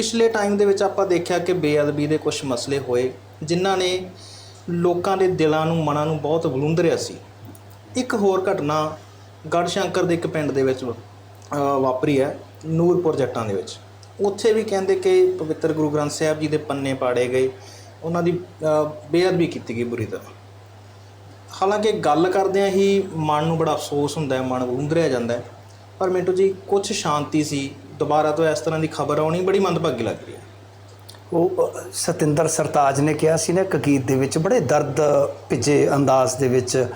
ਪਿਛਲੇ ਟਾਈਮ ਦੇ ਵਿੱਚ ਆਪਾਂ ਦੇਖਿਆ ਕਿ ਬੇਅਦਬੀ ਦੇ ਕੁਝ ਮਸਲੇ ਹੋਏ, ਜਿਨ੍ਹਾਂ ਨੇ ਲੋਕਾਂ ਦੇ ਦਿਲਾਂ ਨੂੰ, ਮਨਾਂ ਨੂੰ ਬਹੁਤ ਬਲੂੰਦਰਿਆ ਸੀ। ਇੱਕ ਹੋਰ ਘਟਨਾ ਗੜਸ਼ੰਕਰ ਦੇ ਇੱਕ ਪਿੰਡ ਦੇ ਵਿੱਚ ਵਾਪਰੀ ਹੈ, ਨੂਰਪੁਰ ਜੱਟਾਂ ਦੇ ਵਿੱਚ। ਉੱਥੇ ਵੀ ਕਹਿੰਦੇ ਕਿ ਪਵਿੱਤਰ ਗੁਰੂ ਗ੍ਰੰਥ ਸਾਹਿਬ ਜੀ ਦੇ ਪੰਨੇ ਪਾੜੇ ਗਏ। ਉਹਨਾਂ ਦੀ ਬੇਅਦਬੀ ਕੀਤੀ ਗਈ ਬੁਰੀ ਤਰ੍ਹਾਂ। ਹਾਲਾਂਕਿ ਗੱਲ ਕਰਦਿਆਂ ਹੀ ਮਨ ਨੂੰ ਬੜਾ ਅਫਸੋਸ ਹੁੰਦਾ ਹੈ, ਮਨ ਬਲੂੰਦਰਿਆ ਜਾਂਦਾ ਹੈ। ਪਰ ਮਿੰਟੂ ਜੀ ਕੁਝ ਸ਼ਾਂਤੀ ਸੀ ਦੁਬਾਰਾ ਤੋਂ ਇਸ ਤਰ੍ਹਾਂ ਦੀ ਖਬਰ ਆਉਣੀ ਬੜੀ ਮੰਦਭਾਗੀ ਲੱਗ ਰਹੀ ਹੈ। ਉਹ ਸਤਿੰਦਰ ਸਰਤਾਜ ਨੇ ਕਿਹਾ ਸੀ ਨਾ ਇੱਕ ਗੀਤ ਦੇ ਵਿੱਚ ਬੜੇ ਦਰਦ ਭਿੱਜੇ ਅੰਦਾਜ਼ ਦੇ ਵਿੱਚ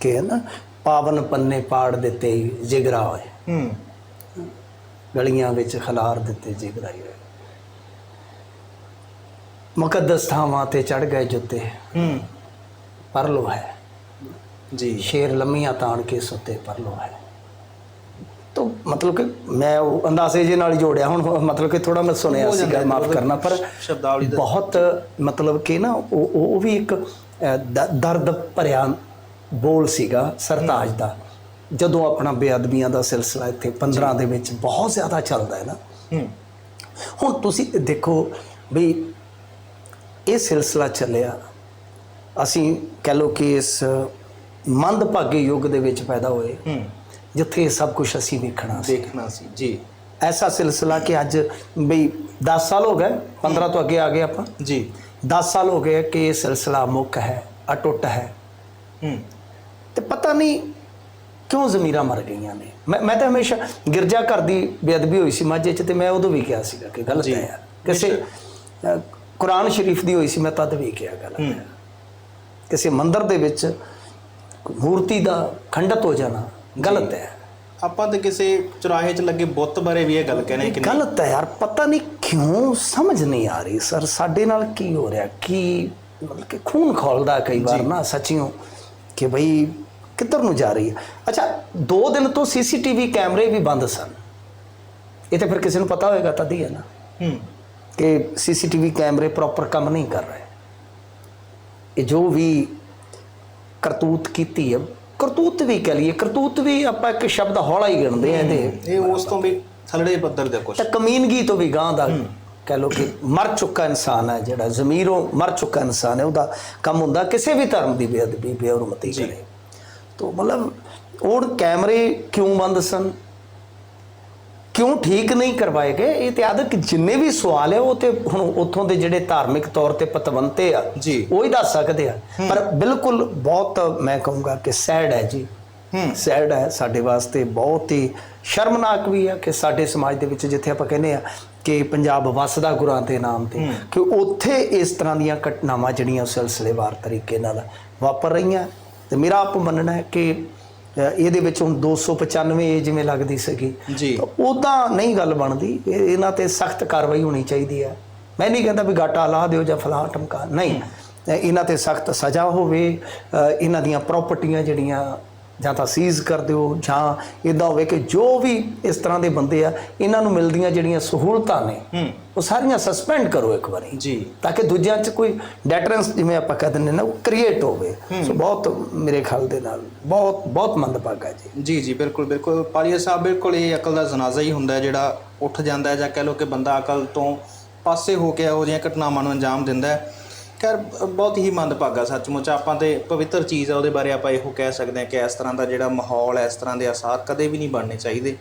ਕਿ ਨਾ ਪਾਵਨ ਪੰਨੇ ਪਾੜ ਦਿੱਤੇ ਜਿਗਰਾ ਹੋਏ ਹੂੰ। ਗਲੀਆਂ ਵਿੱਚ ਖਲਾਰ ਦਿੱਤੇ ਜਿਗਰਾਈ ਹੋਏ ਮੁਕੱਦਸ ਥਾਵਾਂ ਤੇ ਚੜ ਗਏ ਜੁੱਤੇ। ਹੂੰ। ਪਰਲੋ ਹੈ। ਜੀ। ਸ਼ੇਰ ਲੰਮੀਆਂ ਤਾਣ ਕੇ ਸੁੱਤੇ ਪਰਲੋ ਹੈ। ਤੋ ਮਤਲਬ ਕਿ ਮੈਂ ਉਹ ਅੰਦਾਜ਼ੇ ਜੇ ਨਾਲ ਹੀ ਜੋੜਿਆ। ਹੁਣ ਮਤਲਬ ਕਿ ਥੋੜਾ ਮੈਂ ਸੁਣਿਆ ਸੀਗਾ ਹੈ, ਮਾਫ ਕਰਨਾ ਪਰ ਸ਼ਬਦਾਵਲੀ ਬਹੁਤ ਮਤਲਬ ਕਿ ਨਾ ਉਹ ਉਹ ਵੀ ਇੱਕ ਦਰਦ ਭਰਿਆ ਬੋਲ ਸੀਗਾ ਸਰਤਾਜ ਦਾ। ਜਦੋਂ ਆਪਣਾ ਬੇਅਦਬੀਆਂ ਦਾ ਸਿਲਸਿਲਾ ਇੱਥੇ 15 ਦੇ ਵਿੱਚ ਬਹੁਤ ਜ਼ਿਆਦਾ ਚੱਲਦਾ ਹੈ ਨਾ। ਹੁਣ ਤੁਸੀਂ ਦੇਖੋ ਵੀ ਇਹ ਸਿਲਸਿਲਾ ਚੱਲਿਆ। ਅਸੀਂ ਕਹਿ ਲਓ ਕਿ ਇਸ ਮੰਦਭਾਗੇ ਯੁੱਗ ਦੇ ਵਿੱਚ ਪੈਦਾ ਹੋਏ। ਹੂੰ। ਜਿੱਥੇ ਇਹ ਸਭ ਕੁਝ ਅਸੀਂ ਵੇਖਣਾ ਸੀ। ਦੇਖਣਾ ਸੀ ਜੀ। ਐਸਾ ਸਿਲਸਿਲਾ ਕਿ ਅੱਜ ਬਈ 10 ਸਾਲ ਹੋ ਗਏ 15 ਤੋਂ ਅੱਗੇ ਆ ਗਏ ਆਪਾਂ। ਜੀ। 10 ਸਾਲ ਹੋ ਗਏ ਕਿ ਇਹ ਸਿਲਸਿਲਾ ਮੁੱਖ ਹੈ ਅਟੁੱਟ ਹੈ। ਹੂੰ। ਤੇ ਪਤਾ ਨਹੀਂ ਕਿਉਂ ਜ਼ਮੀਰਾਂ ਮਰ ਗਈਆਂ ਨੇ। ਮੈਂ ਮੈਂ ਤਾਂ ਹਮੇਸ਼ਾ ਗਿਰਜਾ ਘਰ ਦੀ ਬੇਅਦਬੀ ਹੋਈ ਸੀ ਮਾਝੇ 'ਚ ਤੇ ਮੈਂ ਉਦੋਂ ਵੀ ਕਿਹਾ ਸੀਗਾ ਕਿ ਗਲਤ। ਹੈ ਯਾਰ। ਕਿਸੇ ਕੁਰਾਨ ਸ਼ਰੀਫ ਦੀ ਹੋਈ ਸੀ ਮੈਂ ਤਦ ਵੀ ਕਿਹਾ ਗਲਤ ਹੈ। ਕਿਸੇ ਮੰਦਿਰ ਦੇ ਵਿੱਚ ਮੂਰਤੀ ਦਾ ਖੰਡਤ ਹੋ ਜਾਣਾ ਗਲਤ ਹੈ। ਆਪਾਂ ਤੇ ਕਿਸੇ ਚੁਰਾਹੇ 'ਚ ਲੱਗੇ ਬੁੱਤ ਬਾਰੇ ਵੀ ਇਹ ਗੱਲ ਕਹਿੰਦੇ ਕਿ ਗਲਤ ਹੈ ਯਾਰ ਪਤਾ ਨਹੀਂ ਕਿਉਂ ਸਮਝ ਨਹੀਂ ਆ ਰਹੀ ਸਰ। ਸਾਡੇ ਨਾਲ ਕੀ ਹੋ ਰਿਹਾ? ਕੀ ਮਤਲਬ ਕਿ ਖੂਨ ਖੋਲਦਾ ਕਈ ਵਾਰ ਨਾ ਸੱਚੀਓ ਕਿ ਭਈ ਕਿੱਧਰ ਨੂੰ ਜਾ ਰਹੀ ਹੈ? ਅੱਛਾ ਦੋ ਦਿਨ ਤੋਂ ਸੀਸੀਟੀਵੀ ਕੈਮਰੇ ਵੀ ਬੰਦ ਸਨ। ਇਹ ਤਾਂ ਫਿਰ ਕਿਸੇ ਨੂੰ ਪਤਾ ਹੋਏਗਾ ਤਦ ਹੀ ਹੈ ਨਾ। ਹੂੰ। ਕਿ ਸੀਸੀਟੀਵੀ ਕੈਮਰੇ ਪ੍ਰੋਪਰ ਕੰਮ ਨਹੀਂ ਕਰ ਰਹੇ। ਇਹ ਜੋ ਵੀ ਕਰਤੂਤ ਕੀਤੀ ਹੈ ਕਰਤੂਤ ਵੀ ਕਹ ਲਈਏ ਕਰਤੂਤ ਵੀ ਆਪਾਂ ਇੱਕ ਸ਼ਬਦ ਹੌਲਾ ਹੀ ਗਿਣਦੇ ਆ ਇਹਦੇ। ਇਹ ਉਸ ਤੋਂ ਵੀ ਥਲੜੇ ਪੱਧਰ ਦੇ ਕੁਝ ਤਾਂ ਕਮੀਨਗੀ ਤੋਂ ਵੀ ਗਾਂ ਦਾ ਕਹਿ ਲੋ ਕਿ ਮਰ ਚੁੱਕਾ ਇਨਸਾਨ ਹੈ ਜਿਹੜਾ ਜ਼ਮੀਰੋਂ ਮਰ ਚੁੱਕਾ ਇਨਸਾਨ ਹੈ ਉਹਦਾ ਕੰਮ ਹੁੰਦਾ ਕਿਸੇ ਵੀ ਧਰਮ ਦੀ ਬੇਅਦਬੀ ਬੇਹਰਮਤੀ ਕਰੇ। ਤੋਂ ਮਤਲਬ ਉਹ ਕੈਮਰੇ ਕਿਉਂ ਬੰਦ ਸਨ? ਕਿਉਂ ਠੀਕ ਨਹੀਂ ਕਰਵਾਏ ਗਏ? ਇਹ ਤੇ ਆਦਕ ਜਿੰਨੇ ਵੀ ਸਵਾਲ ਹੈ ਉਹ ਤੇ ਹੁਣ ਉੱਥੋਂ ਦੇ ਜਿਹੜੇ ਧਾਰਮਿਕ ਤੌਰ ਤੇ ਪਤਵੰਤੇ ਆ ਜੀ। ਉਹ ਹੀ ਦੱਸ ਸਕਦੇ ਆ। ਪਰ ਬਿਲਕੁਲ ਬਹੁਤ ਮੈਂ ਕਹੂੰਗਾ ਕਿ ਸੈਡ ਹੈ ਜੀ। ਹੂੰ। ਸੈਡ ਹੈ ਸਾਡੇ ਵਾਸਤੇ ਬਹੁਤ ਹੀ ਸ਼ਰਮਨਾਕ ਵੀ ਹੈ ਕਿ ਸਾਡੇ ਸਮਾਜ ਦੇ ਵਿੱਚ ਜਿੱਥੇ ਆਪਾਂ ਕਹਿੰਦੇ ਆ ਕਿ ਪੰਜਾਬ ਵਸਦਾ ਗੁਰਾਂ ਦੇ ਨਾਮ ਤੇ ਕਿ ਉੱਥੇ ਇਸ ਤਰ੍ਹਾਂ ਦੀਆਂ ਘਟਨਾਵਾਂ ਜਿਹੜੀਆਂ ਸਿਲਸਿਲੇਵਾਰ ਤਰੀਕੇ ਨਾਲ ਵਾਪਰ ਰਹੀਆਂ। ਤੇ ਮੇਰਾ ਆਪ ਮੰਨਣਾ ਹੈ ਕਿ ਇਹਦੇ ਵਿੱਚ ਹੁਣ 295 ਏ ਜਿਵੇਂ ਲੱਗਦੀ ਸੀਗੀ। ਜੀ। ਉਦਾਂ ਨਹੀਂ ਗੱਲ ਬਣਦੀ। ਇਹ- ਇਹਨਾਂ ਤੇ ਸਖਤ ਕਾਰਵਾਈ ਹੋਣੀ ਚਾਹੀਦੀ ਹੈ ਮੈਂ ਨਹੀਂ ਕਹਿੰਦਾ ਵੀ ਗਾਟਾ ਲਾ ਦਿਓ ਜਾਂ ਫਲਾਹ ਟਮਕਾ। ਨਹੀਂ। ਇਹਨਾਂ ਤੇ ਸਖਤ ਸਜ਼ਾ ਹੋਵੇ। ਇਹਨਾਂ ਦੀਆਂ ਪ੍ਰਾਪਰਟੀਆਂ ਜਿਹੜੀਆਂ ਜਾਂ ਤਾਂ ਸੀਜ਼ ਕਰ ਦਿਓ ਜਾਂ ਇਦਾਂ ਹੋਵੇ ਕਿ ਜੋ ਵੀ ਇਸ ਤਰ੍ਹਾਂ ਦੇ ਬੰਦੇ ਆ ਇਹਨਾਂ ਨੂੰ ਮਿਲਦੀਆਂ ਜਿਹੜੀਆਂ ਸਹੂਲਤਾਂ ਨੇ ਉਹ ਸਾਰੀਆਂ ਸਸਪੈਂਡ ਕਰੋ ਇੱਕ ਵਾਰੀ। ਜੀ। ਤਾਂ ਕਿ ਦੂਜਿਆਂ 'ਚ ਕੋਈ ਡੈਟਰੈਂਸ ਜਿਵੇਂ ਆਪਾਂ ਕਹਿ ਦਿੰਦੇ ਨਾ ਉਹ ਕ੍ਰੀਏਟ ਹੋਵੇ। ਸੋ ਬਹੁਤ ਮੇਰੇ ਖਿਆਲ ਦੇ ਨਾਲ ਬਹੁਤ ਬਹੁਤ ਮੰਦਭਾਗਾ ਜੀ। ਜੀ ਜੀ ਬਿਲਕੁਲ ਬਿਲਕੁਲ। ਪਾਲੀਆ ਸਾਹਿਬ ਬਿਲਕੁਲ ਇਹ ਅਕਲ ਦਾ ਜਨਾਜ਼ਾ ਹੀ ਹੁੰਦਾ ਜਿਹੜਾ ਉੱਠ ਜਾਂਦਾ ਜਾਂ ਕਹਿ ਲਓ ਕਿ ਬੰਦਾ ਅਕਲ ਤੋਂ ਪਾਸੇ ਹੋ ਕੇ ਇਹੋ ਜਿਹੀਆਂ ਘਟਨਾਵਾਂ ਨੂੰ ਅੰਜਾਮ ਦਿੰਦਾ ਹੈ। ਖੈਰ, ਬਹੁਤ ਹੀ ਮੰਦਭਾਗਾ ਸੱਚਮੁੱਚ ਆਪਾਂ ਤੇ ਪਵਿੱਤਰ ਚੀਜ਼ ਆ, ਉਹਦੇ ਬਾਰੇ ਆਪਾਂ ਇਹੋ ਕਹਿ ਸਕਦੇ ਹਾਂ ਕਿ ਇਸ ਤਰ੍ਹਾਂ ਦਾ ਜਿਹੜਾ ਮਾਹੌਲ ਇਸ ਤਰ੍ਹਾਂ ਦੇ ਆਸਾਰ ਕਦੇ ਵੀ ਨਹੀਂ ਬਣਨੇ ਚਾਹੀਦੇ।